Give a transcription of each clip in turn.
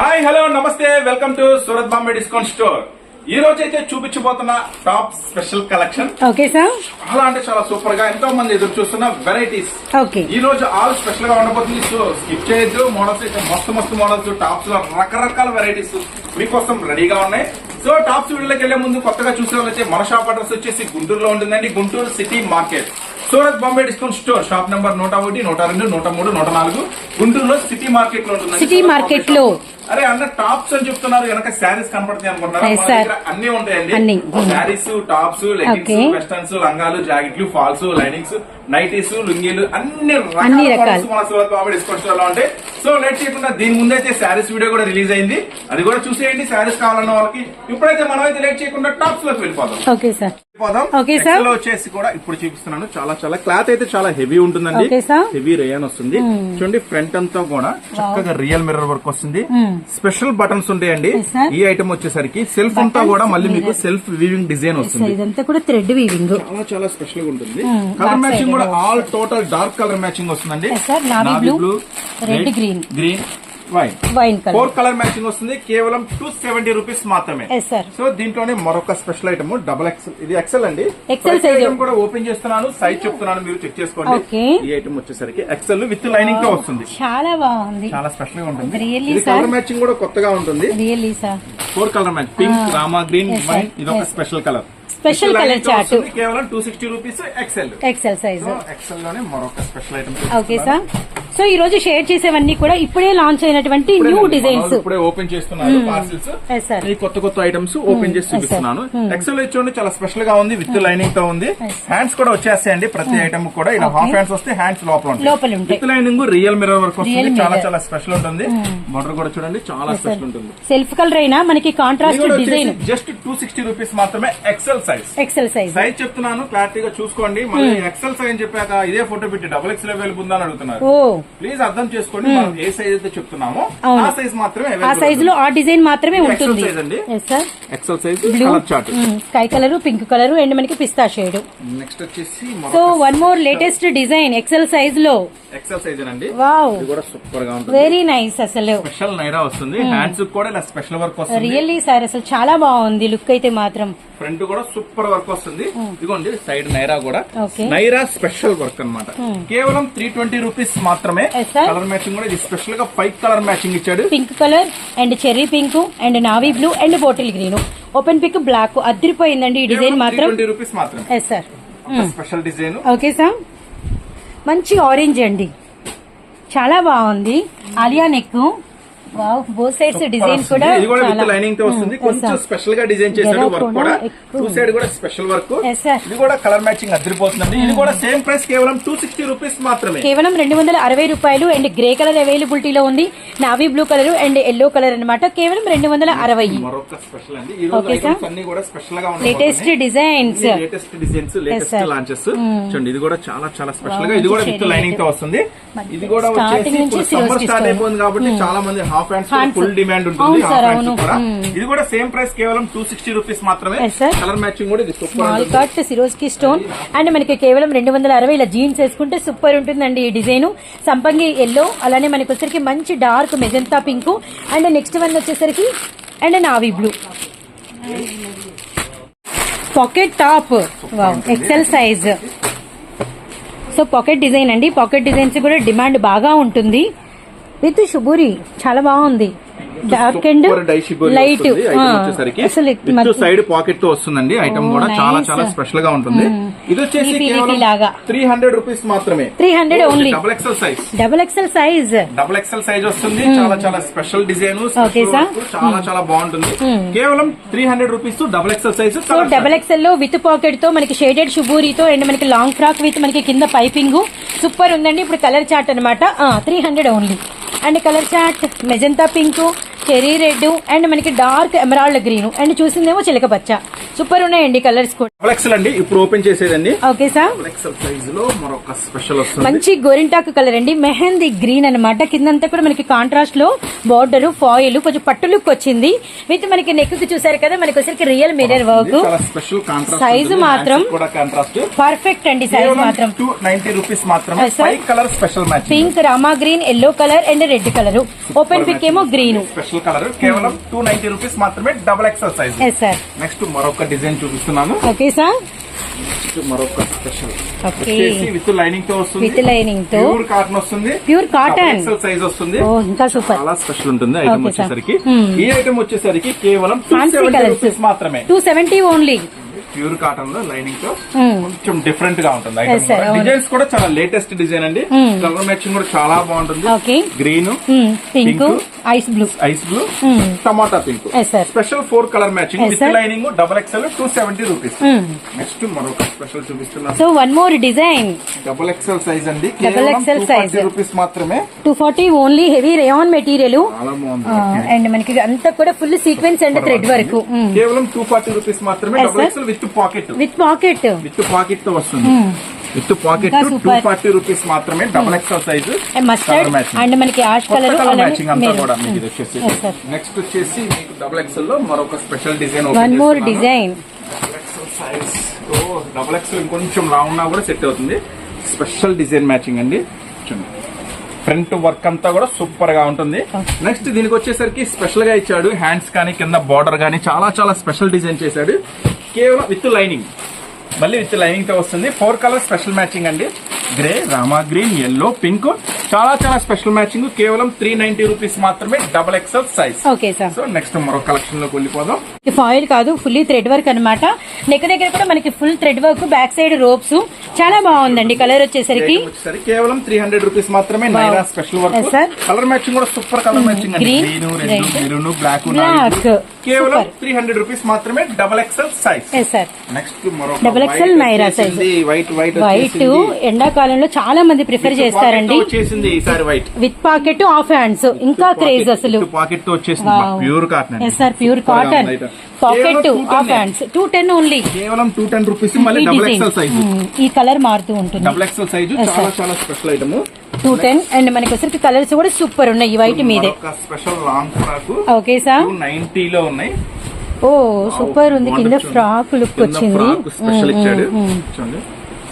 Hi hello నమస్తే. Welcome to Surat Bombay discount store. ఈ రోజు అయితే చూపించబోతున్న top special collection. Okay sir. చాలా అంటే చాలా సూపర్గా ఎంతో మంది ఎదురు చూస్తున్న వెరైటీస్. ఓకే. ఈ రోజు ఆల్ స్పెషల్గా ఉండబోతుంది. సో స్కిప్ చేయొద్దు. మోడల్స్ అయితే మస్తు మస్తు మోడల్స్. టాప్స్లో రకరకాల వెరైటీస్ మీకోసం రెడీగా ఉన్నాయి. సో టాప్స్ వీడియోకి వెళ్ళే ముందు కొత్తగా చూసే వాళ్ళైతే మన షాప్ అడ్రస్ వచ్చేసి గుంటూరులో ఉంటుందండి. Guntur city market. Surat Bombay discount store. Shop number నూట ఒకటి నూట రెండు నూట మూడు నూట నాలుగు. గుంటూరులో సిటీ మార్కెట్లో ఉంటుంది సిటీ మార్కెట్లో. అరే అన్న టాప్స్ అని చెప్తున్నారు. వెనక శారీస్ కనపడతాయి అనుకుంటున్నారా? అన్ని ఉంటాయండి. Saris tops Okay. వెస్టర్న్స్ లంగాలు జాకెట్లు ఫాల్స్ లైనింగ్స్ నైటీస్ లుంగీలు అన్ని రకాల బాంబే లో ఉంటాయి సో లేట్ చేయకుండా దీని ముందు అయితే శారీస్ వీడియో కూడా రిలీజ్ అయింది. అది కూడా చూసేయండి. శారీస్ కావాలన్న వాళ్ళకి ఇప్పుడైతే మనం అయితే లేట్ చేయకుండా టాప్స్లోకి వెళ్ళిపోదాం. ఓకే సార్ వచ్చేసి కూడా ఇప్పుడు చూపిస్తున్నాను. చాలా చాలా క్లాత్ అయితే చాలా హెవీ ఉంటుందండి. Hmm. హెవీ రేయన్ వస్తుంది. చూడండి ఫ్రంట్ అంతా కూడా చక్కగా రియల్ మిర్రర్ వర్క్ వస్తుంది. స్పెషల్ బటన్స్ ఉంటాయండి. ఈ ఐటమ్ వచ్చేసరికి సెల్ఫ్ అంతా కూడా మళ్ళీ మీకు సెల్ఫ్ వీవింగ్ డిజైన్ వస్తుంది. ఇదంతా కూడా థ్రెడ్ వీవింగ్ చాలా చాలా స్పెషల్గా ఉంటుంది. Hmm, కలర్ back మ్యాచింగ్ కూడా all total dark colour matching వస్తుందండి. Red, green. Green white wine four colour matching వస్తుంది కేవలం టూ సెవెంటీ రూపీస్ మాత్రమే. సో దీంట్లోనే మరొక స్పెషల్ ఐటమ్ డబుల్ ఎక్సెల్ ఇది ఎక్సెల్ అండి. Size. item కూడా ఓపెన్ చేస్తున్నాను సైజ్ చెప్తున్నాను మీరు చెక్ చేసుకోండి. ఈ ఐటమ్ వచ్చేసరికి ఎక్సెల్ విత్ లైనింగ్తో వస్తుంది. చాలా బాగుంది. చాలా స్పెషల్గా ఉంటుంది? కలర్ మ్యాచింగ్ కూడా కొత్తగా ఉంటుంది. Four colour match pink Rama green. White ఇది ఒక. Special colour Special colour chart. కేవలం two sixty rupees XL XL size ఎక్సెల్లోనే మరొక special item okay sir so ఈ రోజు షేర్ చేసేవన్నీ కూడా ఇప్పుడే లాంచ్ అయినటువంటి న్యూ డిజైన్స్ ఇప్పుడే ఓపెన్ చేస్తున్నారు పార్సిల్స్ ఈ కొత్త కొత్త ఐటమ్స్ ఓపెన్ చేసి yes, sir. చూపిస్తున్నాను. ఎక్సెల్ చూడండి చాలా స్పెషల్గా ఉంది విత్ లైనింగ్తో ఉంది. హ్యాండ్స్ కూడా వచ్చేస్తాయండి ప్రతి ఐటమ్ కూడా. ఇలా హాఫ్ హ్యాండ్స్ వస్తే హ్యాండ్స్ లోపల ఉంటాయి. With lining real mirror work వస్తుంది. చాలా. చాలా స్పెషల్ ఉంటుంది. మోడల్ కూడా చూడండి చాలా స్పెషల్ ఉంటుంది. సెల్ఫ్ కలర్ అయినా మనకి contrast design just two sixty rupees మాత్రమే XL size XL size size చెప్తున్నాను క్లారిటీగా చూసుకోండి. మళ్ళీ ఎక్సెల్ సైజ్ అని చెప్పాక ఇదే ఫోటో పెట్టి డబుల్ ఎక్స్ఎల్ అవైలబుల్ ఉందని అడుగుతున్నారు. ఓ. ప్లీజ్ అర్థం చేసుకోండి మనం ఏ సైజ్ అయితే చెప్తున్నామో. ఆ సైజ్ మాత్రమే ఆ సైజ్లో ఆ డిజైన్ మాత్రమే ఉంటుంది. XL size colour chart sky colour pink colour and మనకి పిస్తా షేడ్ నెక్స్ట్ వచ్చేసి so one more latest design XL సైజ్లో. ఎక్సెల్ సైజ్ అండి వావ్ ఇది కూడా సూపర్గా ఉంటుంది. వెరీ నైస్ అసలు. స్పెషల్ నైరా వస్తుంది. హ్యాండ్స్ కూడా ఇలా స్పెషల్ వర్క్ వస్తుంది. రియల్లీ సార్ అసలు చాలా బాగుంది లుక్ అయితే మాత్రం. ఫ్రంట్ కూడా సూపర్ వర్క్ వస్తుంది. ఇదిగోండి సైడ్ నైరా కూడా. నైరా స్పెషల్ వర్క్ అన్నమాట. కేవలం త్రీ ట్వంటీ రూపీస్ మాత్రమే. కలర్ మ్యాచింగ్ కూడా ఇది స్పెషల్గా ఫైవ్ కలర్ మ్యాచింగ్ ఇచ్చాడు. Pink colour and cherry pink and navy blue and bottle green open pick black అదిరిపోయిందండి ఈ డిజైన్ మాత్రం. ట్వంటీ రూపీస్ మాత్రమే. Yes sir special design. Okay sir మంచి orange అండి. చాలా బాగుంది. Alia neck wow both sides design కూడా ఇది కూడా విత్ చాలా- లైనింగ్తో వస్తుంది. Hmm, yes, కొంచెం sir. స్పెషల్గా డిజైన్ చేశాడు ఎర్ర వర్క్ కూడా కూడా. ఎక్కువ. టూ సైడ్ కూడా స్పెషల్ వర్క్ Yes, sir. ఇది కూడా కలర్ మ్యాచింగ్ అదిరిపోతుందండి. ఇది కూడా సేమ్ ప్రైస్ కేవలం టూ సిక్స్టీ రూపీస్ మాత్రమే. కేవలం రెండు వందల అరవై రూపాయలు అండ్ గ్రే కలర్ అవైలబిలిటీలో ఉంది. Navy blue colour and yellow colour అన్నమాట. కేవలం రెండు వందల అరవై. మరొక స్పెషల్ అండి. ఈ రోజు Okay, sir. ఐటమ్స్ అన్ని కూడా స్పెషల్గా latest designs latest designs latest sir. Launches చూడండి ఇది కూడా చాలా చాలా స్పెషల్గా ఇది కూడా విత్ లైనింగ్తో వస్తుంది. ఇది కూడా వచ్చేసి సమ్మర్ స్టార్ట్. అయిపోయింది కాబట్టి చాలా మంది హాఫ్ హ్యాండ్స్. ఫుల్ డిమాండ్ ఉంటుంది. Half hands. కూడా. ఇది కూడా సేమ్ ప్రైస్ కేవలం టూ సిక్స్టీ రూపీస్ మాత్రమే. కలర్ మ్యాచింగ్ కూడా ఇది super cut Swarovski stone and మనకి కేవలం రెండు వందల అరవై ఇలా జీన్స్ వేసుకుంటే సూపర్ ఉంటుందండి ఈ డిజైన్. సంపంగి ఎల్లో అలానే మనకి వచ్చేసరికి మంచి dark magenta pink and next one వచ్చేసరికి and navy blue pocket top XL size so pocket design అండి. పాకెట్ డిజైన్స్ కూడా డిమాండ్ బాగా ఉంటుంది. విత్ షుబూరి చాలా బాగుంది. డార్క్ అండ్ లైట్ అసలు సైడ్ పాకెట్తో వస్తుందండి. ఐటమ్ Oh, కూడా చాలా. చాలా స్పెషల్గా ఉంటుంది ఇది వచ్చేసి. త్రీ హండ్రెడ్ రూపీస్ మాత్రమే. 300 only. Double XL size double XL size double XL size వస్తుంది. చాలా చాలా స్పెషల్ డిజైన్ Okay, sir. చాలా చాలా బాగుంటుంది. కేవలం three hundred rupees double XL size so double ఎక్స్ఎల్లో with పాకెట్తో మనకి షేడెడ్ షుబూరితో అండ్ మనకి లాంగ్ ఫ్రాక్ విత్ మనకి కింద పైపింగ్ సూపర్ ఉందండి. ఇప్పుడు కలర్ చార్ట్ అనమాట three hundred only and colour chart magenta pink. Cherry red and మనకి డార్క్ ఎమరాల్డ్ గ్రీన్ అండ్ చూసిందేమో చిలక పచ్చ. సూపర్ ఉన్నాయండి కలర్స్ కూడా. అండి ఇప్పుడు ఓపెన్ చేసేదండి. Okay sir. సైజ్లో మరొక స్పెషల్ వస్తుంది. మంచి గోరింటాకు కలర్ అండి. మెహందీ గ్రీన్ అన్నమాట. కిందంతా కూడా మనకి కాంట్రాస్ట్లో బార్డర్ ఫాయిల్ కొంచెం పట్టు లుక్ వచ్చింది. విత్ మనకి నెక్కి చూసారు కదా మనకి వచ్చరికి రియల్ మిర్రర్ వర్క్ Size మాత్రం పర్ఫెక్ట్ అండి సైజ్ మాత్రం. Rupees match pink Rama green yellow colour and red colour open pick ఏమో గ్రీన్ స్పెషల్ కలర్. కేవలం టూ నైన్టీ రూపీస్ మాత్రమే డబుల్ ఎక్సెల్ సైజ్ నెక్స్ట్ మరొక డిజైన్ చూపిస్తున్నాను. ఓకే సార్ మరొక special okay with లైనింగ్తో వస్తుంది. విత్ లైనింగ్తో. ప్యూర్ కాటన్ వస్తుంది. ప్యూర్ కాటన్ ఎక్సెల్ సైజ్ వస్తుంది. ఓ ఇంకా సూపర్ చాలా స్పెషల్ ఉంటుంది ఐటమ్ sir. వచ్చేసరికి. Hmm. ఈ ఐటమ్ వచ్చేసరికి కేవలం రూపీస్ మాత్రమే. టూ సెవెంటీ ఓన్లీ ప్యూర్ కాటన్లో లైనింగ్తో. కొంచెం డిఫరెంట్గా ఉంటుంది. డిజైన్స్ కూడా చాలా లేటెస్ట్ డిజైన్ అండి. కలర్ మ్యాచింగ్ కూడా చాలా బాగుంటుంది green pink. Ice blue ice blue. Tomato pink. Special four colour matching with. Lining double XL two seventy rupees next మరొక స్పెషల్ చూపిస్తున్నాను so one more design double XL size అండి Double XL size. Rupees మాత్రమే two forty only heavy rayon material and మనకి అంతా కూడా full sequence and thread work కేవలం two forty rupees మాత్రమే double. XL with pocket. With pocket. With పాకెట్తో వస్తుంది. With pocket two. Forty rupees మాత్రమే double XL size and మనకి colour matching అంతా కూడా మీకు ఇది వచ్చేసి. నెక్స్ట్ వచ్చేసి మీకు డబల్ ఎక్స్ఎల్లో మరొక special design one more design size double XL ఇంకొంచెం లా ఉన్నా కూడా సెట్ అవుతుంది. స్పెషల్ డిజైన్ మ్యాచింగ్ అండి. ఫ్రంట్ వర్క్ అంతా కూడా సూపర్గా ఉంటుంది. నెక్స్ట్ దీనికి వచ్చేసరికి స్పెషల్గా ఇచ్చాడు. హ్యాండ్స్ కానీ కింద బార్డర్ కానీ చాలా చాలా స్పెషల్ డిజైన్ చేశాడు. కేవలం విత్ లైనింగ్. మళ్ళీ విత్ లైనింగ్తో వస్తుంది. ఫోర్ కలర్ స్పెషల్ మ్యాచింగ్ అండి. Grey Rama green yellow pink చాలా చాలా స్పెషల్ మ్యాచింగ్ కేవలం త్రీ నైన్టీ రూపీస్ మాత్రమే double XL size okay sir so next మరో కలెక్షన్లోకి వెళ్ళిపోదాం. ఫాయిల్ కాదు ఫుల్లీ థ్రెడ్ వర్క్ అన్నమాట. నెక్ దగ్గర కూడా మనకి full thread work back side ropes చాలా బాగుందండి కలర్ వచ్చేసరికి. కేవలం త్రీ హండ్రెడ్ రూపీస్ మాత్రమే Naira special work. Colour matching కూడా super colour matching green maroon black. కేవలం. త్రీ హండ్రెడ్ రూపీస్ మాత్రమే డబల్ ఎక్స్ఎల్ సైజ్ నెక్స్ట్ మరో Double XL Naira size. White white white ఎండాకాలంలో చాలా మంది ప్రిఫర్ చేస్తారండి. విత్ పాకెట్ ఆఫ్ హ్యాండ్స్ ఇంకా క్రేజ్ అసలు. Pocket pure cotton yes sir pure cotton pocket half hands two ten only కేవలం two ten rupees మళ్ళీ ఈ కలర్ మారుతూ ఉంటుంది. డబుల్ ఎక్స్ఎల్ సైజ్ Yes, చాలా sir. చాలా special item two ten and మనకి వచ్చరికి కలర్స్ కూడా సూపర్ ఉన్నాయి ఈ వైట్ మీదే. Special long frock okay sir ninety లో ఉన్నాయి. ఓ సూపర్ ఉంది. కింద ఫ్రాక్ లుక్ వచ్చింది.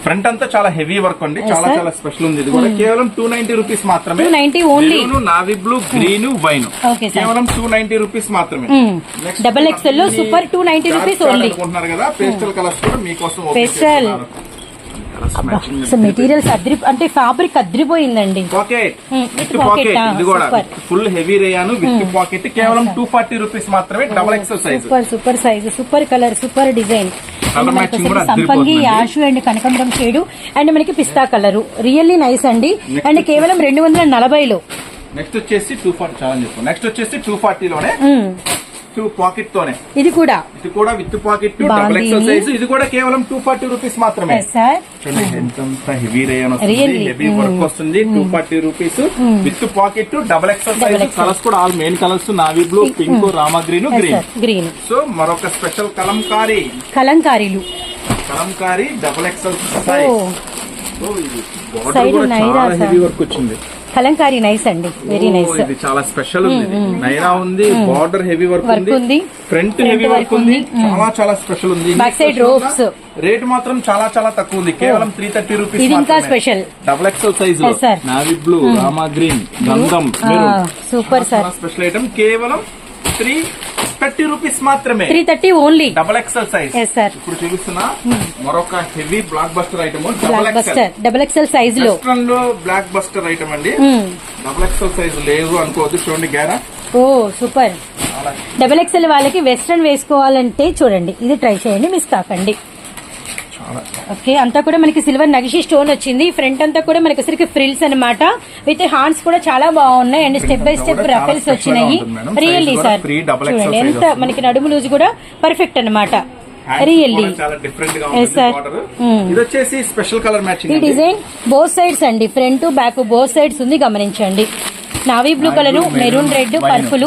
ఫ్రంట్ అంతా చాలా హెవీ వర్క్ అండి. చాలా. చాలా స్పెషల్ ఉంది. ఇది కూడా కేవలం టూ నైన్టీ రూపీస్ మాత్రమే. 290 only. Navy blue green wine. కేవలం టూ నైన్టీ రూపీస్ మాత్రమే. మ్మ్. Next Double XL లో అన్ని super 290 dark rupees colour only. అనుకుంటున్నారు కదా. పేస్టల్ కలర్స్ కూడా మీకోసం open సో మెటీరియల్స్ అద్రి అంటే fabric అద్రిపోయిందండి. Pocket with with pocket, pocket ఇది కూడా super. Full heavy rayon with pocket కేవలం టూ ఫార్టీ రూపీస్ మాత్రమే double XL size super super size super colour super design సంపంగి. యాష్ అండ్ కనకంబరం షేడు అండ్ మనకి pista colour really nice అండి. And కేవలం రెండు వందల నలభైలో. నెక్స్ట్ వచ్చేసి టూ ఫార్టీ ఛాలెంజ్ నెక్స్ట్ వచ్చేసి టూ ఫార్టీలోనే టూ పాకెట్ తోనే ఇది కూడా. ఇది కూడా with pocket double. XL size ఇది కూడా కేవలం టూ ఫార్టీ రూపీస్ మాత్రమే. ఎంత హెవీ రేయన్ వస్తుంది? హెవీ వర్క్ వస్తుంది. Two forty rupees with pocket double XL size. Colours కూడా all main colours navy blue pink rama green green green so మరొక special Kalamkari కలంకారీలు kalamkari double XL size so ఇది కూడా చాలా. Heavy work వచ్చింది. Kalamkari nice అండి. Very nice ఇది చాలా special ఉంది. నైరా ఉంది బార్డర్ హెవీ వర్క్ ఉంది. ఫ్రంట్ హెవీ వర్క్ ఉంది. చాలా చాలా స్పెషల్ ఉంది. Back side ropes. రేట్ మాత్రం చాలా చాలా తక్కువ ఉంది. కేవలం త్రీ థర్టీ రూపీస్ ఇది ఇంకా special. Double XL size. Navy blue rama green గంధం సూపర్ సార్ స్పెషల్ ఐటమ్ కేవలం త్రీ థర్టీ రూపీస్ మాత్రమే. Three thirty only. Double XL size sir. ఇప్పుడు చూపిస్తున్నా. మరొక heavy blockbuster item double buster double XL సైజ్లో. లో బ్లాక్ బస్టర్ ఐటమ్ అండి. Double XL size లేదు అనుకోవద్దు చూడండి గ్యారా ఓ సూపర్. డబుల్ ఎక్స్ఎల్ వాళ్ళకి వెస్ట్రన్ వేసుకోవాలంటే చూడండి ఇది ట్రై చేయండి మిస్ కాకండి. ఓకే అంతా కూడా మనకి సిల్వర్ నగిషి స్టోన్ వచ్చింది. ఫ్రంట్ అంతా కూడా మనకి వచ్చరికి ఫ్రిల్స్ అన్నమాట. విత్ హ్యాండ్స్ కూడా చాలా బాగున్నాయి. And step by step ruffles వచ్చినాయి. రియల్లీ సార్ చూడండి ఎంత. మనకి నడుము లూజ్ కూడా పర్ఫెక్ట్ border. Hmm. ఇది వచ్చేసి స్పెషల్ కలర్ మ్యాచింగ్ ఈ డిజైన్ బోత్ సైడ్స్ అండి. ఫ్రంట్ బ్యాక్ బోత్ సైడ్స్ ఉంది. గమనించండి. Navy blue colour maroon red purple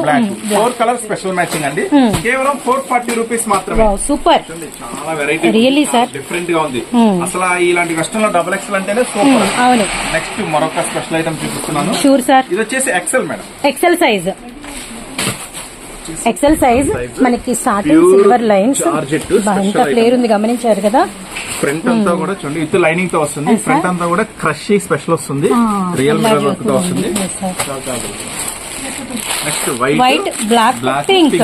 four colour special matching అండి. Hmm. కేవలం ఫోర్ ఫార్టీ రూపీస్ మాత్రమే. సూపర్ చాలా వెరైటీ Really, sir? డిఫరెంట్గా ఉంది. Hmm. అసలు ఇలాంటి వెస్టర్న్లో డబుల్ ఎక్స్ఎల్ అంటేనే సూపర్ అవును. నెక్స్ట్ మరొక స్పెషల్ ఐటమ్ చూపిస్తున్నాను. షూర్ సార్ ఇది వచ్చేసి XL madam XL size XL size మనకి Pure సిల్వర్ లైన్స్ ఎంత ఫ్లేర్ ఉంది గమనించారు కదా. ఫ్రంట్ అంతా కూడా చూడండి. విత్ లైనింగ్తో వస్తుంది. ఫ్రంట్ అంతా కూడా క్రష్ స్పెషల్ వస్తుంది. రియల్ మిర్రర్ వర్క్తో వస్తుంది. Next white white black black pink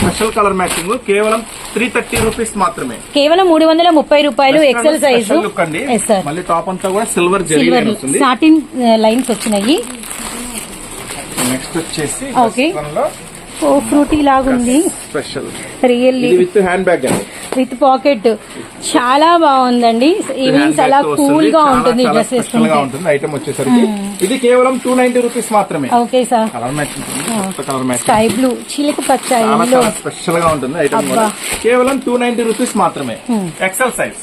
special colour matching కేవలం త్రీ థర్టీ రూపీస్ మాత్రమే. కేవలం మూడు వందల ముప్పై రూపాయలు ఎక్సెల్ సైజు లుక్ అండి. మళ్ళీ టాప్ అంతా కూడా సిల్వర్ సిల్వర్ స్టార్టింగ్ లైన్స్ వచ్చినాయి. నెక్స్ట్ వచ్చేసి Okay. ఓ ఫ్రూటీ లాగుంది. Special really with handbag with pocket. చాలా బాగుంది ఈవినింగ్స్ అలా కూల్గా ఉంటుంది డ్రెస్ వేసుకుంటే ఉంటుంది ఐటమ్ వచ్చేసరికి. ఇది కేవలం టూ నైన్టీ రూపీస్ మాత్రమే. ఓకే సార్ కలర్ కొత్త కలర్ మ్యాచింగ్ స్కై బ్లూ చిలుక పచ్చ స్పెషల్గా ఉంటుంది ఐటమ్. కేవలం టూ నైన్టీ రూపీస్ మాత్రమే. ఎక్సెల్ సైజ్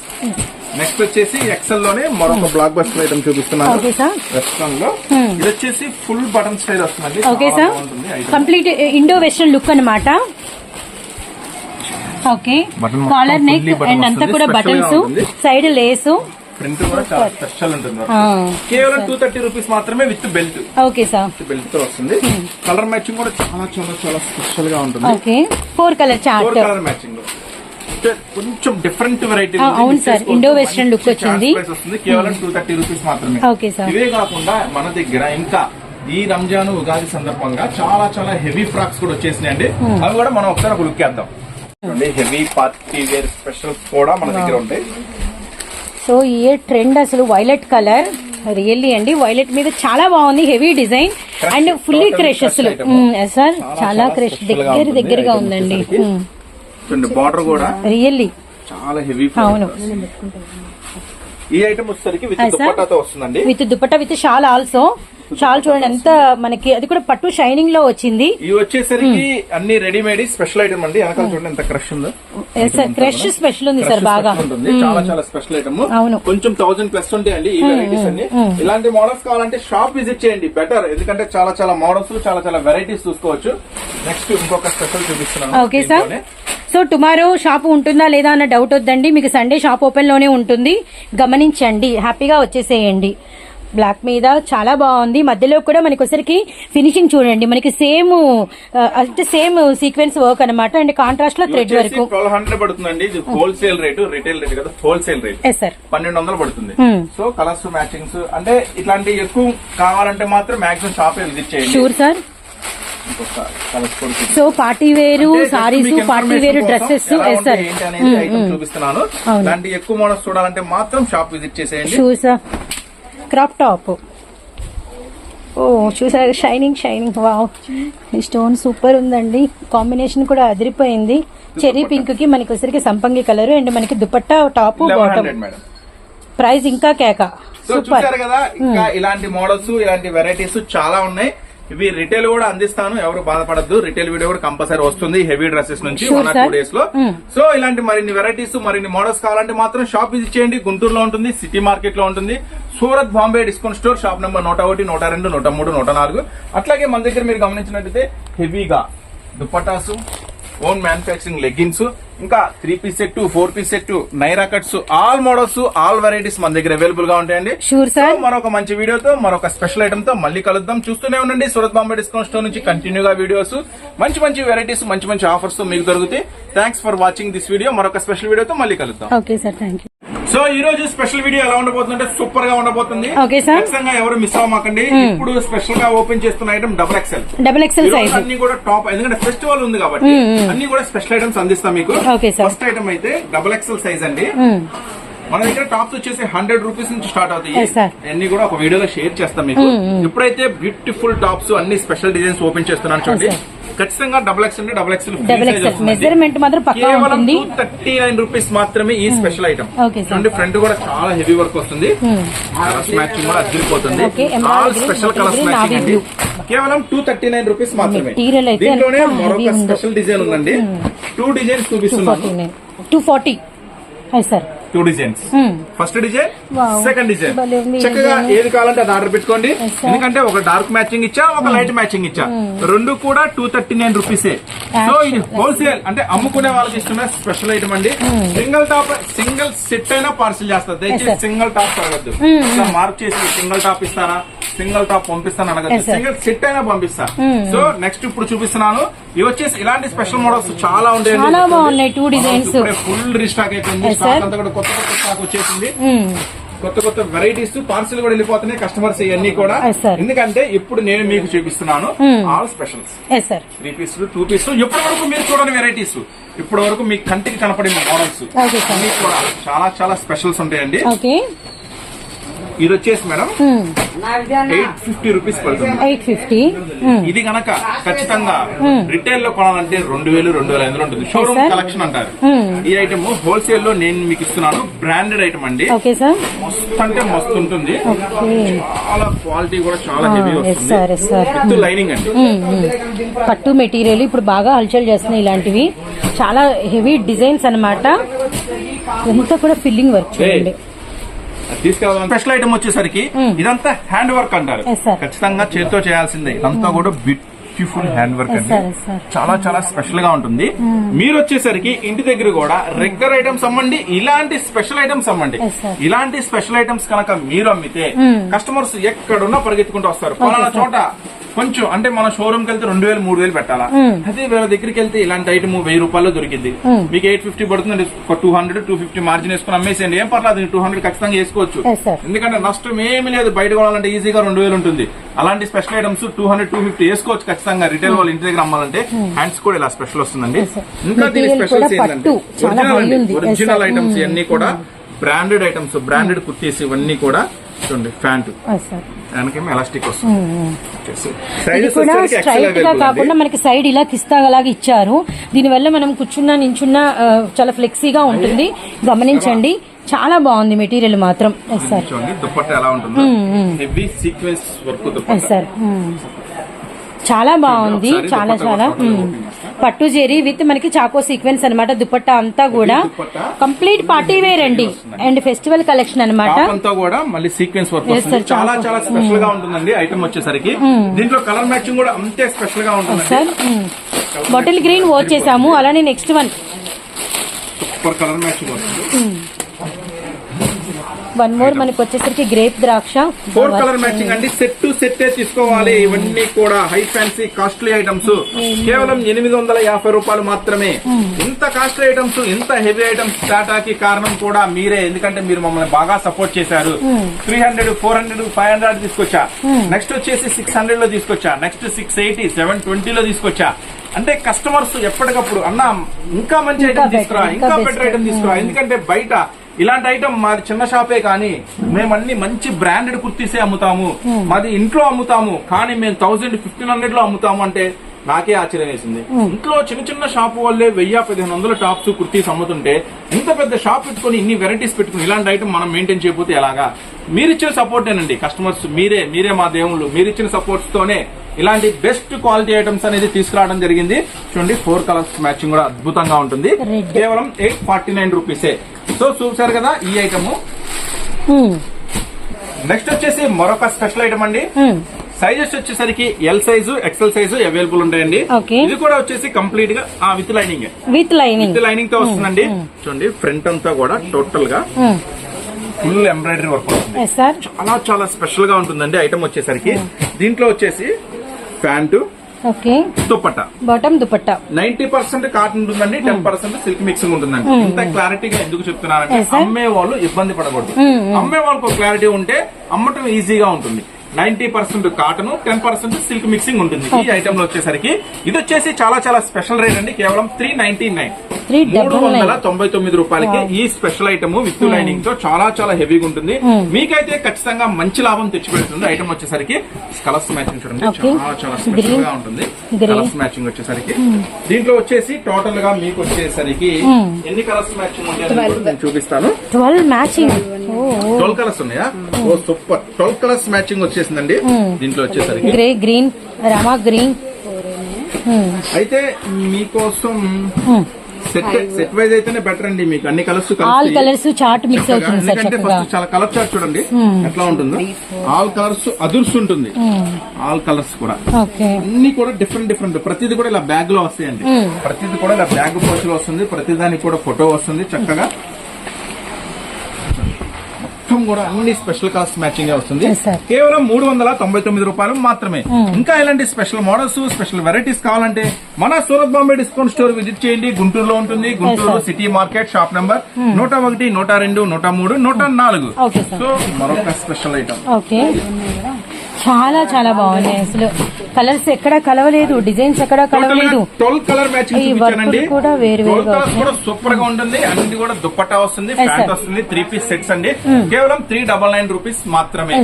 నెక్స్ట్ వచ్చేసి ఎక్సెల్లోనే మరొక బ్లాక్ బస్టర్ ఐటమ్ చూపిస్తున్నాను. వెస్ట్రన్లో Hmm. ఇది వచ్చేసి ఫుల్ బటన్ స్టైల్ వస్తుంది okay sir. Complete Indo western look అన్నమాట. ఓకే కాలర్ నెక్ అండ్ అంతా. కూడా బటన్స్. సైడ్ లేసు ప్రింట్ కూడా చాలా స్పెషల్ ఉంటుంది ఆ, కేవలం టూ థర్టీ రూపీస్ మాత్రమే విత్ బెల్ట్ ఓకే సార్ బెల్ట్తో వస్తుంది. కలర్ మ్యాచింగ్ కూడా చాలా చాలా చాలా స్పెషల్గా ఉంటుంది. Okay four colour four chart colour matching కొంచెం డిఫరెంట్ వెరైటీ అవును సార్. Indo-western look వచ్చింది. వస్తుంది కేవలం టూ థర్టీ రూపీస్ మాత్రమే. Okay sir. ఇవే కాకుండా మన దగ్గర ఇంకా ఈ రంజాన్ ఉగాది సందర్భంగా చాలా చాలా హెవీ ఫ్రాక్స్ కూడా వచ్చేసినాయి అండి అవి కూడా మనం ఒకసారి ఒక లుక్ వేద్దాం హెవీ పార్టీ వేర్ స్పెషల్స్ కూడా మన దగ్గర ఉంటాయి. సో ఈ ట్రెండ్ అసలు వైలెట్ కలర్ రియల్లీ అండి. వైలెట్ మీద చాలా బాగుంది heavy design and fully total crush crush అసలు item. సార్ చాలా, క్రష్ దగ్గర దగ్గరగా ఉందండి. బార్డర్ కూడా రియల్లీ చాలా హెవీ అవును. ఈ ఐటమ్ వచ్చేసరికి విత్. దుపట్టాతో వస్తుందండి. With dupatta with shawl also shawl చూడండి ఎంత మనకి అది కూడా పట్టు షైనింగ్లో వచ్చింది. ఇవి వచ్చేసరికి అన్ని రెడీమేడ్ స్పెషల్ ఐటమ్ అండి. వెనకాల చూడండి ఎంత క్రష్ ఉందో. సార్ క్రష్ స్పెషల్ ఉంది సార్ బాగా. చాలా చాలా స్పెషల్ ఐటమ్ అవును. కొంచెం థౌసండ్ ప్లస్ ఉంటాయండి ఈ వెరైటీస్ అన్ని. ఇలాంటి మోడల్స్ కావాలంటే షాప్ విజిట్ చేయండి బెటర్ ఎందుకంటే చాలా చాలా మోడల్స్ చాలా చాలా వెరైటీస్ చూసుకోవచ్చు. నెక్స్ట్ ఇంకొక స్పెషల్ చూపిస్తున్నాను okay sir. So tomorrow shop ఉంటుందా లేదా అన్న డౌట్ వద్దండి. మీకు సండే షాప్ ఓపెన్లోనే ఉంటుంది. గమనించండి. హ్యాపీగా వచ్చేసేయండి. బ్లాక్ మీద చాలా బాగుంది. మధ్యలో కూడా మనకి ఒకసారికి ఫినిషింగ్ చూడండి. మనకి సేమ్ అంటే సేమ్ సీక్వెన్స్ వర్క్ అన్నమాట. అండ్ కాంట్రాస్ట్లో థ్రెడ్ వరకు. ట్వెల్వ్ హండ్రెడ్ పడుతుందండి. ఇది హోల్సేల్ రేటు రిటైల్ రేట్ కదా? హోల్సేల్ రేట్ సార్ పన్నెండు వందలు పడుతుంది. సో కలర్స్ మ్యాచింగ్స్ అంటే ఇట్లాంటి ఎక్కువ కావాలంటే మాత్రం మాక్సిమం షాప్ విజిట్ చేయండి. Sure sir. సో పార్టీ వేరు సారీస్ పార్టీ వేరు డ్రెస్సెస్ చూపిస్తున్నాను. ఎక్కువ మోడల్స్ చూడాలంటే మాత్రం షాప్ విజిట్ చేసేయండి. క్రాప్ టాప్ ఓ చూసారు? షైనింగ్ షైనింగ్ వావ్ ఈ స్టోన్ సూపర్ ఉందండి. కాంబినేషన్ కూడా అదిరిపోయింది. చెరీ పింక్కి మనకి వచ్చరికి సంపంగి కలర్ అండ్ మనకి దుపట్టా టాప్ బాటమ్ ప్రైస్ ఇంకా కేక. సూపర్ కదా? ఇంకా ఇలాంటి మోడల్స్ ఇలాంటి వెరైటీస్ చాలా ఉన్నాయి. ఇవి రిటైల్ కూడా అందిస్తాను ఎవరు బాధపడద్దు. రిటైల్ వీడియో కూడా కంపల్సరీ వస్తుంది హెవీ డ్రెస్సెస్ నుంచి వన్ ఆర్. టూ డేస్లో. సో ఇలాంటి మరిన్ని వెరైటీస్ మరిన్ని మోడల్స్ కావాలంటే మాత్రం షాప్ విజిట్ చేయండి. గుంటూరులో ఉంటుంది సిటీ మార్కెట్లో ఉంటుంది. Surat Bombay discount store shop number నూట ఒకటి నూట రెండు నూట మూడు నూట నాలుగు. అట్లాగే మన దగ్గర మీరు గమనించినట్టయితే హెవీగా దుపటాసు ఓన్ మ్యానుఫాక్చరింగ్ లెగ్గిన్స్ ఇంకా three piece set four piece set Naira cuts all models all varieties మన దగ్గర అవైలబుల్గా ఉంటాయండి. షూర్ సార్ మరొక మంచి వీడియోతో మరొక స్పెషల్ ఐటమ్తో మళ్ళీ కలుద్దాం. చూస్తూనే ఉండండి. సూరత్ బాంబే డిస్కౌంట్ స్టోర్ నుంచి కంటిన్యూగా వీడియోస్ మంచి మంచి వెరైటీస్ మంచి మంచి ఆఫర్స్ మీకు దొరుకుతాయి. Thanks for watching this video మరొక స్పెషల్ వీడియోతో మళ్ళీ కలుద్దాం. Okay sir thank you so ఈ రోజు స్పెషల్ వీడియో ఎలా ఉండబోతుందంటే సూపర్గా ఉండబోతుంది. ఖచ్చితంగా ఎవరు మిస్ అవ్వమాకండి. ఇప్పుడు స్పెషల్గా ఓపెన్ చేస్తున్న item double XL double XL అన్ని కూడా టాప్ ఎందుకంటే ఫెస్టివల్ ఉంది కాబట్టి అన్ని కూడా స్పెషల్ ఐటమ్స్ అందిస్తాం మీకు. ఫస్ట్ ఐటమ్ అయితే డబుల్ ఎక్సెల్ సైజ్ అండి. మన దగ్గర టాప్స్ వచ్చేసి హండ్రెడ్ రూపీస్ నుంచి స్టార్ట్ అవుతాయి. అన్ని కూడా ఒక వీడియోలో షేర్ చేస్తాం మీకు. ఇప్పుడైతే బ్యూటిఫుల్ టాప్స్ అన్ని స్పెషల్ డిజైన్స్ ఓపెన్ చేస్తున్నాను చూడండి. ఖచ్చితంగా double X double X double XL measurement మాత్రం పక్కా ఉంటుంది. థర్టీ నైన్ రూపీస్ మాత్రమే ఈ స్పెషల్ ఐటమ్ Okay, sir. చూడండి ఫ్రంట్ కూడా చాలా హెవీ వర్క్ వస్తుంది. కలర్స్ మ్యాచింగ్ కూడా అదిరిపోతుంది ఆల్ స్పెషల్ కలర్స్ మ్యాచింగ్ కేవలం టూ థర్టీ నైన్ రూపీస్ మాత్రమే. దీంట్లోనే మరొక. స్పెషల్ డిజైన్ ఉందండి. టూ డిజైన్స్ టూ ఫార్టీ చూపిస్తున్నాను nine two forty sir two designs Hmm. First design. Second design చక్కగా. ఏది కావాలంటే అది ఆర్డర్ పెట్టుకోండి. ఎందుకంటే ఒక డార్క్ మ్యాచింగ్ ఇచ్చా ఒక లైట్ మ్యాచింగ్ ఇచ్చా. రెండు కూడా టూ థర్టీ నైన్ రూపీసే సో ఇది హోల్సేల్ అంటే అమ్ముకునే వాళ్ళకి ఇస్తున్న స్పెషల్ ఐటమ్ అండి. సింగిల్ టాప్ సింగిల్ సెట్ అయినా పార్సిల్ చేస్తారు. దయచేసి. సింగిల్ టాప్ అడగద్దు. మార్క్ చేసి సింగిల్ టాప్ ఇస్తారా సింగిల్ టాప్ పంపిస్తాను sir. సింగిల్ సెట్ అయినా పంపిస్తా. సో నెక్స్ట్ ఇప్పుడు చూపిస్తున్నాను. ఇవి వచ్చేసి ఇలాంటి స్పెషల్ మోడల్స్ చాలా ఉంటాయి డిజైన్స్ ఫుల్ రీస్టాక్ అయిపోయింది. అంతా కూడా కొత్త కొత్త స్టాక్ వచ్చేసింది. కొత్త కొత్త వెరైటీస్ పార్సిల్ కూడా వెళ్ళిపోతున్నాయి కస్టమర్స్ ఇవన్నీ కూడా. ఎందుకంటే ఇప్పుడు నేను మీకు చూపిస్తున్నాను. All specials three piece two piece ఇప్పటి వరకు మీరు చూడని వెరైటీస్ ఇప్పటి వరకు మీ కంటికి కనపడిన మోడల్స్. అన్ని కూడా చాలా చాలా స్పెషల్స్ ఉంటాయండి. ఇది వచ్చేసి మేడం ఎయిట్ ఫిఫ్టీ రూపీస్ పడుతుంది. Eight fifty? ఇది గనక ఖచ్చితంగా రిటైల్లో కొనాలంటే రెండు వేలు రెండు వేల ఐదు ఉంటుంది. షోరూమ్. కలెక్షన్ అంటారు. Hmm. ఈ ఐటమ్ హోల్సేల్లో నేను మీకు ఇస్తున్నాను. బ్రాండెడ్ ఐటమ్ అండి. ఓకే సార్ మస్తు అంటే మస్తు ఉంటుంది. చాలా క్వాలిటీ కూడా చాలా హెవీ ఎస్ వస్తుంది. Sir yes sir with lining అండి. పట్టు మెటీరియల్ ఇప్పుడు బాగా హల్చల్ చేస్తున్నాయి ఇలాంటివి. చాలా హెవీ డిజైన్స్ అన్నమాట. ఎంత కూడా ఫిల్లింగ్ వర్క్ చూడండి. తీసుకెళ్ళాలి స్పెషల్ ఐటమ్ వచ్చేసరికి ఇదంతా హ్యాండ్ వర్క్ అంటారు. ఖచ్చితంగా చేతితో చేయాల్సిందే. ఇదంతా కూడా బ్యూటిఫుల్ హ్యాండ్ వర్క్ అండి. చాలా చాలా స్పెషల్గా ఉంటుంది. మీరు వచ్చేసరికి ఇంటి దగ్గర కూడా రెగ్యులర్ ఐటమ్స్ అమ్మండి ఇలాంటి స్పెషల్ ఐటమ్స్ అమ్మండి. ఇలాంటి స్పెషల్ ఐటమ్స్ కనుక మీరు అమ్మితే కస్టమర్స్ ఎక్కడున్నా పరిగెత్తుకుంటూ వస్తారు. పలానా చోట కొంచెం అంటే మన షోరూమ్కి వెళ్తే రెండు వేలు మూడు వేలు పెట్టాలా? అదే వీళ్ళ దగ్గరికి వెళ్తే ఇలాంటి ఐటమ్ వెయ్యి రూపాయలు దొరికింది. మీకు ఎయిట్ ఫిఫ్టీ పడుతుంది ఒక two hundred two fifty margin వేసుకుని అమ్మేసేయండి. ఏం పర్లేదు టూ హండ్రెడ్ ఖచ్చితంగా వేసుకోవచ్చు. ఎందుకంటే నష్టం ఏమీ లేదు బయట కొనాలంటే ఈజీగా రెండు వేలు ఉంటుంది. అలాంటి special items two hundred two fifty వేసుకోవచ్చు ఖచ్చితంగా. రిటైల్ వాళ్ళు ఇంటి దగ్గర అమ్మాలంటే హ్యాండ్స్ కూడా ఇలా స్పెషల్ వస్తుందండి. ఇంకా దీని స్పెషల్స్ ఏంటంటే. చాలా ఒరిజినల్ ఒరిజినల్. ఐటమ్స్ ఇవన్నీ కూడా బ్రాండెడ్ ఐటమ్స్ బ్రాండెడ్ కుర్తీస్ ఇవన్నీ కూడా చూడండి ప్యాంటు. దానికేమో ఎలాస్టిక్ వస్తుంది. స్ట్రైట్గా కాకుండా. మనకి సైడ్ ఇలా కిస్తాగలాగా ఇచ్చారు. దీనివల్ల మనం కూర్చున్నా నించున్నా చాలా ఫ్లెక్సీగా ఉంటుంది. గమనించండి. చాలా బాగుంది మెటీరియల్ మాత్రం. ఎస్ సార్ దుప్పట్ట ఎలా ఉంటుందో. Heavy sequence work yes sir చాలా బాగుంది చాలా చాలా. పట్టు జెరీ విత్ మనకి చాకో సీక్వెన్స్ అన్నమాట దుపట్టా అంతా కూడా. కంప్లీట్ పార్టీ వేర్ అండి. అండ్ ఫెస్టివల్ కలెక్షన్ అన్నమాట. టాప్ అంతా కూడా మళ్ళీ సీక్వెన్స్ వర్క్ Yes, వస్తుంది. sir, చాలా చాలా. చాలా స్పెషల్గా ఉంటుందండి ఐటమ్ వచ్చేసరికి. దీంట్లో కలర్ మ్యాచింగ్ కూడా అంతే స్పెషల్గా ఉంటుందండి. సార్ బాటిల్ గ్రీన్ వాచ్ చేసాము. అలానే next one super colour matching వస్తుంది. వన్ మోర్ మనకి వచ్చేసరికి గ్రేప్ ద్రాక్ష. ఫోర్ కలర్ మ్యాచింగ్ అండి. సెట్ టు సెట్ తీసుకోవాలి. ఇవన్నీ కూడా హై ఫ్యాన్సీ కాస్ట్లీ ఐటమ్స్ కేవలం ఎనిమిది వందల యాభై రూపాయలు మాత్రమే. ఇంత కాస్ట్లీ ఐటమ్స్ ఇంత హెవీ ఐటమ్స్ టాటాకి కారణం కూడా మీరే. ఎందుకంటే మీరు మమ్మల్ని బాగా సపోర్ట్ చేశారు. Three hundred four hundred five hundred తీసుకొచ్చా? నెక్స్ట్ వచ్చేసి సిక్స్ హండ్రెడ్లో తీసుకొచ్చా? నెక్స్ట్ సిక్స్ ఎయిటీ సెవెన్ ట్వంటీలో తీసుకొచ్చా? అంటే కస్టమర్స్ ఎప్పటికప్పుడు అన్న ఇంకా మంచి ఐటమ్ తీసుకురా ఇంకా. బెటర్ ఐటమ్ తీసుకురా. ఎందుకంటే బయట ఇలాంటి ఐటమ్ మాది చిన్న షాపే కానీ మేము అన్ని మంచి బ్రాండెడ్ కుర్తీసే అమ్ముతాము. మాది ఇంట్లో అమ్ముతాము కానీ మేము థౌసండ్ ఫిఫ్టీన్ హండ్రెడ్లో అమ్ముతాము అంటే నాకే ఆశ్చర్యం వేసింది. ఇంట్లో చిన్న చిన్న షాప్ వాళ్ళే వెయ్యి పదిహేను వందల టాప్స్ కుర్తీస్ అమ్ముతుంటే ఇంత పెద్ద షాప్ పెట్టుకొని ఇన్ని వెరైటీస్ పెట్టుకుని ఇలాంటి ఐటమ్ మనం మెయింటైన్ చేయకపోతే ఎలాగా? మీరిచ్చిన సపోర్టేనండి కస్టమర్స్ మీరే మీరే మా దేవుళ్ళు. మీరిచ్చిన సపోర్ట్స్ తోనే ఇలాంటి బెస్ట్ క్వాలిటీ ఐటమ్స్ అనేది తీసుకురావడం జరిగింది. చూడండి ఫోర్ కలర్స్ మ్యాచింగ్ కూడా అద్భుతంగా ఉంటుంది. కేవలం ఎయిట్ ఫార్టీ నైన్ రూపీసే సో చూసారు కదా ఈ ఐటమ్. నెక్స్ట్ వచ్చేసి మరొక స్పెషల్ ఐటమ్ అండి. సైజెస్ వచ్చేసరికి L size XL size available ఉంటాయండి. ఇది కూడా వచ్చేసి కంప్లీట్గా with lining with lining with లైనింగ్తో వస్తుందండి. చూడండి ఫ్రంట్ అంతా కూడా టోటల్గా ఫుల్ ఎంబ్రాయిడరీ వర్క్ వస్తుంది. చాలా చాలా స్పెషల్గా ఉంటుందండి ఐటమ్ వచ్చేసరికి. దీంట్లో వచ్చేసి pant okay. Dupatta. Bottom dupatta ninety percent cotton ఉంటుందండి టెన్ పర్సెంట్ సిల్క్ మిక్సింగ్ ఉంటుందండి. ఇంత క్లారిటీగా ఎందుకు చెప్తున్నానంటే sir. అమ్మే వాళ్ళు ఇబ్బంది పడకూడదు. అమ్మే వాళ్ళకు క్లారిటీ ఉంటే అమ్మటం ఈజీగా ఉంటుంది. Ninety percent cotton ten percent silk mixing ఉంటుంది. ఈ ఐటమ్లో వచ్చేసరికి ఇది వచ్చేసి చాలా చాలా స్పెషల్ రేట్ అండి. కేవలం త్రీ నైన్టీ నైన్. మూడు వందల తొంభై తొమ్మిది రూపాయలకి ఈ స్పెషల్ ఐటమ్ విత్ లైనింగ్తో చాలా చాలా హెవీగా ఉంటుంది. మీకైతే ఖచ్చితంగా మంచి లాభం తెచ్చిపెడుతుంది. ఐటమ్ వచ్చేసరికి కలర్స్ మ్యాచింగ్ చూడండి. చాలా చాలా స్పెషల్. గా ఉంటుంది. కలర్స్ మ్యాచింగ్ వచ్చేసరికి. దీంట్లో వచ్చేసి టోటల్గా మీకు వచ్చేసరికి ఎన్ని కలర్స్ మ్యాచింగ్ ఉంటాయో నేను చూపిస్తాను. ట్వెల్వ్ మ్యాచింగ్ ట్వెల్వ్ కలర్స్ ఉన్నాయా? ఓ సూపర్. ట్వెల్వ్ కలర్స్ మ్యాచింగ్ వచ్చేసిందండి. దీంట్లో వచ్చేసరికి. Grey green rama green. అయితే మీకోసం సెట్ సెట్ వైజ్ అయితేనే బెటర్ అండి మీకు. అన్ని colours all colours chart mix అవుతుంది సార్ చక్కగా. చాలా కలర్ చార్ట్ చూడండి. ఎట్లా ఉంటుందో. ఆల్ కలర్స్ అదుర్స్ ఉంటుంది. ఆల్ కలర్స్ కూడా. అన్ని కూడా డిఫరెంట్ డిఫరెంట్ ప్రతిది కూడా ఇలా బ్యాగ్లో వస్తాయండి. ప్రతిది కూడా ఇలా బ్యాగ్ పోస్ట్లో వస్తుంది. ప్రతి దానికి కూడా ఫోటో వస్తుంది చక్కగా. మొత్తం కూడా అన్ని స్పెషల్ కాస్ట్ మ్యాచింగ్ వస్తుంది. కేవలం మూడు వందల తొంభై తొమ్మిది రూపాయలు మాత్రమే. ఇంకా ఇలాంటి స్పెషల్ మోడల్స్ స్పెషల్ వెరైటీస్ కావాలంటే మన Surat Bombay discount store visit చేయండి. గుంటూరులో ఉంటుంది. Guntur city market shop number నూట ఒకటి నూట రెండు నూట మూడు నూట నాలుగు. సో మరొక స్పెషల్ ఐటమ్. ఓకే చాలా చాలా బాగున్నాయి. అసలు కలర్స్ ఎక్కడ కలవలేదు డిజైన్స్ ఎక్కడ కలవలేదు. ఈ కూడా వేరు వేరుగా సూపర్గా ఉంటుంది. అన్ని కూడా దుప్పట్టా వస్తుంది ప్యాంట్. వస్తుంది త్రీ పీస్ సెట్స్ అండి. కేవలం త్రీ డబల్ నైన్ రూపీస్ మాత్రమే.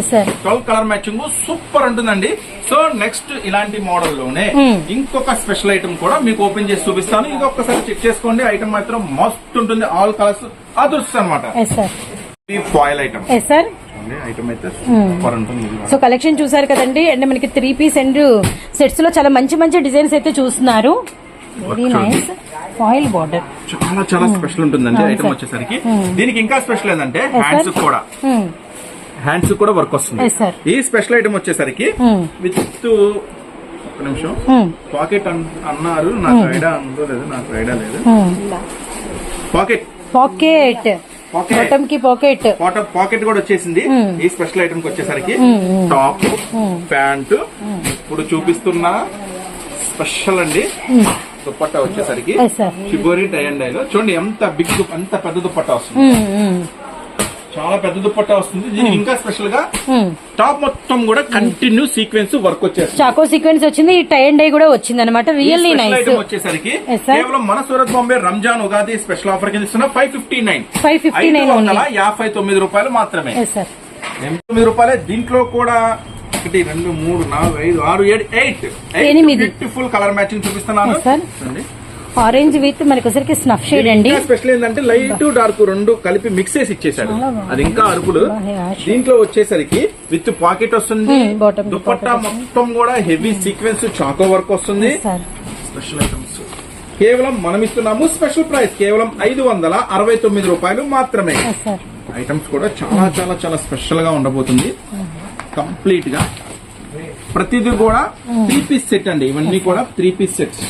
ట్వెల్వ్ కలర్ మ్యాచింగ్ సూపర్ ఉంటుందండి. సో నెక్స్ట్ ఇలాంటి మోడల్లోనే Hmm. ఇంకొక స్పెషల్ ఐటమ్ కూడా మీకు ఓపెన్ చేసి చూపిస్తాను. ఇది ఒక్కసారి చెక్ చేసుకోండి. ఐటమ్ మాత్రం మస్త్ ఉంటుంది. ఆల్ కలర్స్ అదృష్టి అనమాట ఫాయిల్ ఐటమ్ సో కలెక్షన్ చూసారు కదండి. అంటే మనకి త్రీ పీస్ అండ్ సెట్స్లో చాలా మంచి మంచి డిజైన్స్ అయితే చూస్తున్నారు. వెరీ నైస్ ఫాయిల్ బార్డర్ చాలా చాలా స్పెషల్ ఉంటుందండి అవును, ఐటమ్ sir. వచ్చేసరికి దీనికి ఇంకా స్పెషల్ ఏంటంటే. హ్యాండ్స్ కూడా. హ్యాండ్స్ కూడా వర్క్ వస్తుంది. ఈ స్పెషల్ ఐటమ్ వచ్చేసరికి Hmm. విత్ ఒక నిమిషం. పాకెట్ అన్నారు నాకు ఐడియా ఉందో లేదు నాకు ఐడియా లేదు. Pocket pocket Pocket. బాటమ్కి పాకెట్ పాకెట్ కూడా వచ్చేసింది. Hmm. ఈ స్పెషల్ ఐటమ్ వచ్చేసరికి టాప్ ప్యాంట్ ఇప్పుడు చూపిస్తున్న స్పెషల్ అండి. దుప్పట్టా వచ్చేసరికి షిబోరి టై అండ్ డైలో చూడండి ఎంత బిగ్ ఎంత పెద్ద దుప్పట్టా వస్తుంది. చాలా పెద్ద దుప్పట్టా వస్తుంది. దీనికి ఇంకా స్పెషల్గా టాప్ మొత్తం కూడా కంటిన్యూ సీక్వెన్స్ వర్క్ వచ్చేస్తుంది. చాకో సీక్వెన్స్ వచ్చింది ఈ టై అండ్ డై కూడా వచ్చింది అనమాట రియల్లీ నైస్ ఐటమ్ వచ్చేసరికి. కేవలం మన సూరత్ బాంబే రంజాన్ ఉగాది స్పెషల్ ఆఫర్ కింద ఇస్తున్న ఫైవ్ ఫిఫ్టీ నైన్ 559 ఐదు వందల only. యాభై తొమ్మిది రూపాయలు మాత్రమే. తొమ్మిది రూపాయలే. దీంట్లో కూడా ఒకటి రెండు మూడు నాలుగు ఐదు ఆరు ఏడు ఎయిట్. బ్యూటిఫుల్ కలర్ మ్యాచింగ్ చూపిస్తున్నాను. చూడండి. ఆరెంజ్ విత్ మనకి ఒకసారికి స్నఫ్ షేడ్ అండి. స్పెషల్ ఏంటంటే లైట్ డార్క్ రెండు కలిపి మిక్స్ చేసి ఇచ్చేసాడు. అది ఇంకా అరుపులు. దీంట్లో వచ్చేసరికి విత్ పాకెట్ వస్తుంది. దుపట్టా మొత్తం కూడా హెవీ సీక్వెన్స్ చాకో వర్క్ వస్తుంది. స్పెషల్ ఐటమ్స్ కేవలం మనం ఇస్తున్నాము స్పెషల్ ప్రైస్ కేవలం ఐదు వందల అరవై తొమ్మిది రూపాయలు మాత్రమే. ఐటమ్స్ కూడా చాలా చాలా చాలా స్పెషల్గా ఉండబోతుంది. కంప్లీట్గా. ప్రతిదీ కూడా త్రీ పీస్ సెట్ అండి. ఇవన్నీ కూడా త్రీ పీస్ సెట్స్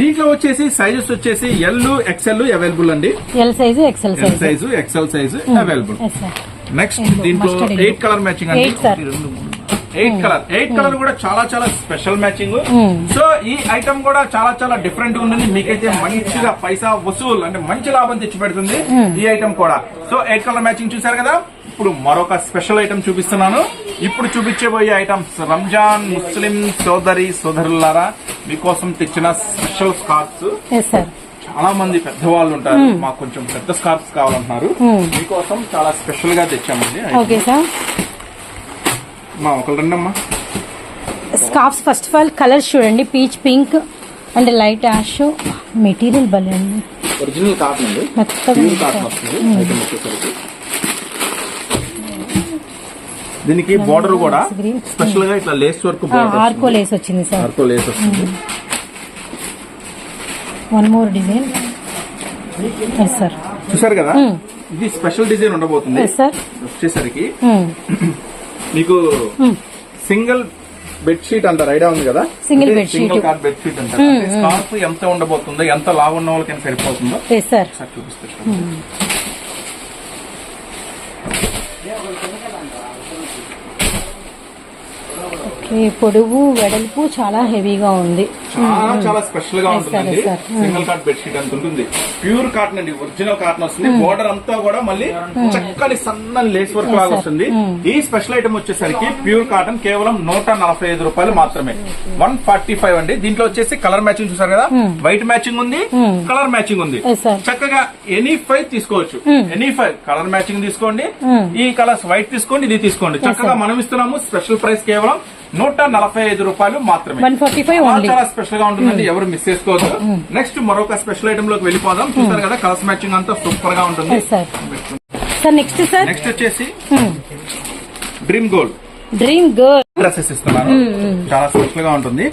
దీంట్లో వచ్చేసి సైజెస్ వచ్చేసి ఎల్ ఎక్స్ఎల్ అవైలబుల్ అండి. L size XL L size size XL size available next దీంట్లో. ఎయిట్ కలర్ మ్యాచింగ్ అండి. ఎయిట్ కలర్ ఎయిట్ కలర్ కూడా చాలా చాలా స్పెషల్ మ్యాచింగ్ Hmm. సో ఈ ఐటమ్ కూడా చాలా చాలా డిఫరెంట్ ఉంటుంది మీకైతే మంచిగా పైసా వసూలు అంటే మంచి లాభం తెచ్చి పెడుతుంది ఈ ఐటమ్ కూడా. సో ఎయిట్ కలర్ మ్యాచింగ్ చూసారు కదా? ఇప్పుడు మరొక స్పెషల్ ఐటమ్ చూపిస్తున్నాను. ఇప్పుడు చూపించబోయే ఐటమ్స్ రంజాన్ ముస్లిం సోదరి సోదరులారా మీకోసం తెచ్చిన స్పెషల్ సార్ చాలా మంది పెద్దవాళ్ళు ఉంటారు. మాకు కొంచెం పెద్ద స్కార్ఫ్స్ కావాలంటున్నారు. Hmm. మీకోసం చాలా స్పెషల్గా తెచ్చామండి. ఓకే సార్ మా ఒకళ్ళు రండమ్మా. Scarfs first of all colours చూడండి. Peach pink and light ash material భలే అండి. ఒరిజినల్ కాటన్ అండి మెత్తగా ప్యూర్ ఉంది కాటన్ సార్. వస్తుంది ఐటమ్ వచ్చేసరికి దీనికి బార్డర్ కూడా. స్పెషల్గా ఇట్లా లేస్ వర్క్ ఆర్కో లేస్ వచ్చింది సార్ ఆర్కో లేస్ వస్తుంది. వన్ మోర్ డిజైన్ సార్ చూసారు కదా? ఇది స్పెషల్ డిజైన్ ఉండబోతుంది. వచ్చేసరికి మీకు సింగిల్ బెడ్ షీట్ అంటారు ఐడియా ఉంది కదా. సింగిల్ కార్ బెడ్ షీట్ అంటారు. అంటే స్కార్ఫ్ ఎంత ఉండబోతుందో ఎంత లావు ఉన్న వాళ్ళకి సరిపోతుందో సార్ ఒకసారి పొడవు వెడల్పు చాలా హెవీగా ఉంది. చాలా చాలా స్పెషల్గా sir. Single cot bed sheet అంత ఉంటుంది. ప్యూర్ కాటన్ అండి ఒరిజినల్ కాటన్ వస్తుంది. బోర్డర్ అంతా కూడా మళ్ళీ చక్కని సన్నని లేస్ వర్క్ లాగా. వస్తుంది. ఈ స్పెషల్ ఐటమ్ వచ్చేసరికి ప్యూర్ కాటన్ కేవలం నూట నలభై ఐదు రూపాయలు మాత్రమే. వన్ ఫార్టీ ఫైవ్ అండి. దీంట్లో వచ్చేసి కలర్ మ్యాచింగ్ చూసారు కదా? వైట్ మ్యాచింగ్ ఉంది కలర్ మ్యాచింగ్ ఉంది. చక్కగా ఎనీ ఫైవ్ తీసుకోవచ్చు. ఎనీ ఫైవ్ కలర్ మ్యాచింగ్ తీసుకోండి. ఈ కలర్స్ వైట్ తీసుకోండి ఇది తీసుకోండి. చక్కగా మనం ఇస్తున్నాము స్పెషల్ ప్రైస్ కేవలం నూట నలభై ఐదు రూపాయలు మాత్రమే. 145 చాలా only. చాలా స్పెషల్గా ఉంటుందండి ఎవరు మిస్ చేసుకోవద్దు. నెక్స్ట్ మరొక స్పెషల్ ఐటమ్లోకి వెళ్ళిపోదాం. చూసారు కదా కలర్స్ మ్యాచింగ్ అంతా సూపర్గా ఉంటుంది. సార్ నెక్స్ట్ సార్ నెక్స్ట్ వచ్చేసి dream gold dream girl dresses ఇస్తున్నాను చాలా స్పెషల్గా ఉంటుంది.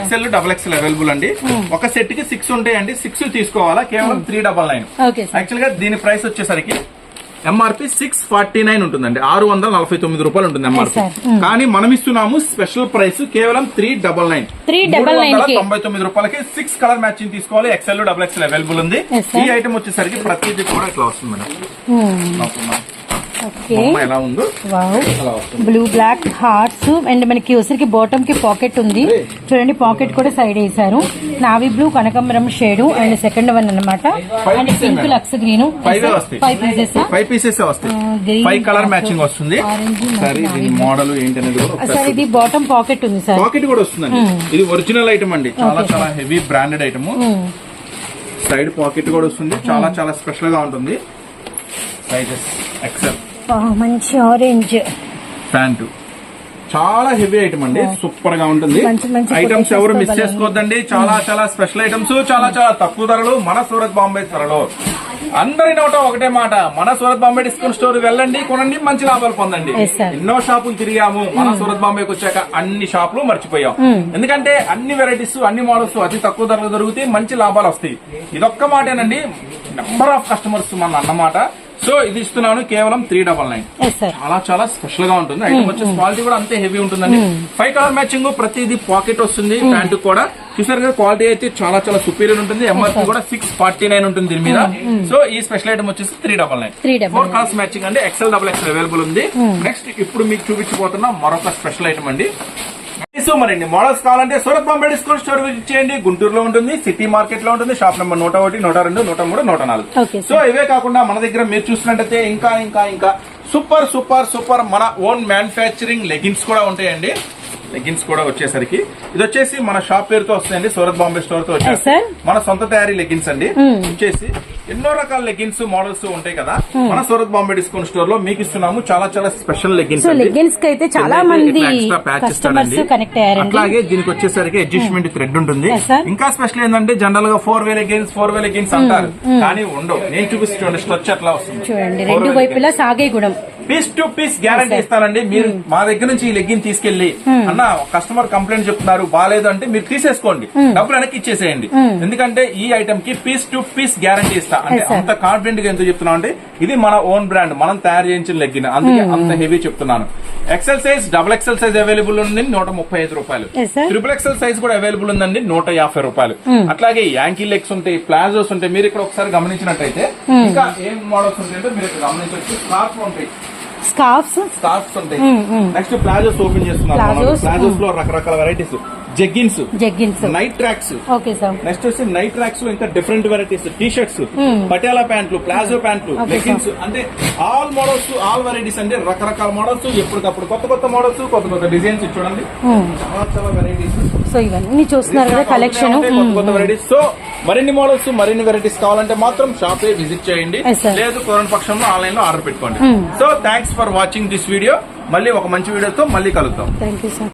ఎక్సెల్ డబల్ ఎక్సెల్ అవైలబుల్ అండి. ఒక సెట్కి సిక్స్ ఉంటాయండి. సిక్స్ తీసుకోవాలా? కేవలం త్రీ డబల్ నైన్ యాక్చువల్గా దీని ప్రైస్ వచ్చేసరికి ఎంఆర్పి సిక్స్ ఫార్టీ నైన్ ఉంటుందండి. ఆరు వందల నలభై తొమ్మిది రూపాయలు ఉంటుంది ఎంఆర్పి. కానీ మనం ఇస్తున్నాము స్పెషల్ ప్రైస్ కేవలం త్రీ డబల్ నైన్ 399 కి. తొంభై తొమ్మిది రూపాయలకి సిక్స్ కలర్ మ్యాచింగ్ తీసుకోవాలి. ఎక్సెల్ డబల్ ఎక్సెల్ అవైలబుల్ ఉంది. ఈ ఐటమ్ వచ్చేసరికి ప్రతిదీ కూడా ఇట్లా వస్తుంది మేడం. ఎలా ఉందో వస్తుంది. బ్లూ బ్లాక్ హార్ట్స్ అండ్ మనకి ఉసిరికి బాటమ్కి పాకెట్ ఉంది. చూడండి పాకెట్ కూడా సైడ్ వేసారు నావీ బ్లూ కనకాంబరం షేడ్ అండ్ సెకండ్ వన్ అన్నమాట. Five and pink. Lux green. Five pieces five pieces colour matching వస్తుంది. మోడల్ సార్ ఇది బాటమ్ పాకెట్ ఉంది సార్ పాకెట్ కూడా వస్తుందండి. ఇది ఒరిజినల్ ఐటమ్ అండి. చాలా చాలా heavy branded item side pocket కూడా వస్తుంది. చాలా చాలా స్పెషల్గా ఉంటుంది. సైజెస్ ఎక్సెల్ మంచి ఆరెంజ్ ప్యాంటు చాలా హెవీ ఐటమ్ అండి. సూపర్గా ఉంటుంది. ఐటమ్స్ ఎవరు మిస్. చేసుకోవద్దండి చాలా చాలా స్పెషల్ ఐటమ్స్ చాలా చాలా తక్కువ ధరలు. మన సూరత్ బాంబే ధరలో. అందరి నోట ఒకటే మాట. మన సూరత్ బాంబే డిస్కౌంట్ స్టోర్ వెళ్ళండి కొనండి మంచి లాభాలు పొందండి. ఎన్నో షాపులు తిరిగాము. మన సూరత్ బాంబేకి వచ్చాక అన్ని షాపులు మర్చిపోయాం. ఎందుకంటే అన్ని వెరైటీస్ అన్ని మోడల్స్ అతి తక్కువ ధరలు దొరుకుతాయి మంచి లాభాలు వస్తాయి. ఇదొక్క మాటేనండి. నెంబర్ ఆఫ్ కస్టమర్స్ మన అన్నమాట. సో ఇది ఇస్తున్నాను కేవలం త్రీ డబల్ నైన్ చాలా చాలా స్పెషల్గా ఉంటుంది. ఐటమ్ వచ్చేసి క్వాలిటీ కూడా అంతే హెవీ ఉంటుందండి. ఫైవ్ కలర్ మ్యాచింగ్ ప్రతిదీ పాకెట్ వస్తుంది ప్యాంటు కూడా. చూసారు కదా క్వాలిటీ అయితే చాలా చాలా సుపీరియర్ ఉంటుంది. ఎంఆర్పీ కూడా సిక్స్ ఫార్టీ నైన్ ఉంటుంది దీని మీద. సో ఈ స్పెషల్ ఐటమ్ వచ్చేసి three double nine 399. Four colours matching అండి ఎక్సెల్ డబల్ ఎక్సెల్ అవైలబుల్ ఉంది. నెక్స్ట్ ఇప్పుడు మీకు చూపించబోతున్న మరొక స్పెషల్ ఐటమ్ అండి. సో మరండి మోడల్స్ కావాలంటే Surat Bombay discount store visit చేయండి. గుంటూరులో ఉంటుంది సిటీ మార్కెట్లో ఉంటుంది షాప్ నెంబర్ నూట ఒకటి నూట రెండు నూట మూడు నూట నాలుగు. సో ఇవే కాకుండా మన దగ్గర మీరు చూసినట్టయితే ఇంకా ఇంకా ఇంకా సూపర్ సూపర్ సూపర్ మన ఓన్ మ్యానుఫ్యాక్చరింగ్ లెగిన్స్ కూడా ఉంటాయండి. లెగిన్స్ కూడా వచ్చేసరికి. ఇది వచ్చేసి మన షాప్ పేరుతో వస్తాయండి సూరత్ బాంబే స్టోర్తో. వచ్చేసి మన సొంత తయారీ లెగిన్స్ అండి. వచ్చేసి ఎన్నో రకాల లెగిన్స్ మోడల్స్ ఉంటాయి కదా. మన సూరత్ బాంబే డిస్కౌంట్ స్టోర్లో మీకు ఇస్తున్నాము. చాలా చాలా స్పెషల్ లెగ్గిన్స్కి అయితే చాలా మంది అట్లాగే దీనికి వచ్చేసరికి అడ్జస్ట్మెంట్ థ్రెడ్ ఉంటుంది. Yes, sir. ఇంకా స్పెషల్ ఏంటంటే జనరల్గా four way leggings four way leggings అంటారు. కానీ ఉండవు. నేను చూపిస్తాను స్ట్రచ్ అట్లా వస్తుంది. చూడండి రెండు వైపులా సాగే గుణం. పీస్ టు పీస్ గ్యారంటీ ఇస్తానండి మీరు మా దగ్గర నుంచి ఈ లెగ్గిన్ తీసుకెళ్ళి అన్న కస్టమర్ కంప్లైంట్ చెప్తున్నారు బాగాలేదు అంటే మీరు తీసేసుకోండి. డబ్బులు వెనక్కి ఇచ్చేసేయండి. ఎందుకంటే ఈ ఐటమ్కి పీస్ టు పీస్ గ్యారంటీ ఇస్తా. అంటే. అంత కాన్ఫిడెంట్గా ఎందుకు చెప్తున్నాం అంటే ఇది మన ఓన్ బ్రాండ్ మనం తయారు చేయించిన లెగ్గిన్. అందుకే అంత హెవీ చెప్తున్నాను. XL size double XL size available ఉంది నూట ముప్పై ఐదు రూపాయలు. ట్రిపుల్ ఎక్సెల్ సైజ్ కూడా అవైలబుల్ ఉందండి నూట యాభై రూపాయలు. అట్లాగే యాంకీ లెగ్స్ ఉంటాయి ప్లాజోస్ ఉంటాయి మీరు ఇక్కడ ఒకసారి గమనించినట్టయితే ఇంకా ఏం మోడల్స్ ఉంటాయంటే మీరు గమనించవచ్చు. స్కార్ఫ్ ఉంటాయి. స్కార్ఫ్స్? స్కార్ఫ్స్ ఉంటాయి. నెక్స్ట్ ప్లాజోస్ ఓపెన్ చేస్తున్నాం Plazos, ప్లాజోస్? లో రకరకాల varieties jeggings jeggings night tracks okay sir next వచ్చి నైట్ ట్రాక్స్లో ఇంకా different varieties T shirts Patiala ప్యాంట్లు ప్లాజో ప్యాంట్లు లెగిన్స్ అంటే ఆల్ మోడల్స్ ఆల్ వెరైటీస్ అంటే రకరకాల మోడల్స్ ఎప్పటికప్పుడు కొత్త కొత్త మోడల్స్ కొత్త కొత్త డిజైన్స్ చూడండి. చాలా చాలా వెరైటీస్ సో ఇవన్నీ చూస్తున్నారు కదా కలెక్షన్ కొత్త కొత్త వెరైటీస్ సో మరిన్ని మోడల్స్ మరిన్ని వెరైటీస్ కావాలంటే మాత్రం షాప్ విజిట్ చేయండి. లేదు కోరన్ పక్షంలో ఆన్లైన్లో ఆర్డర్ పెట్టుకోండి. So thanks for watching this video మళ్ళీ ఒక మంచి వీడియోతో మళ్ళీ కలుద్దాం. Thank you sir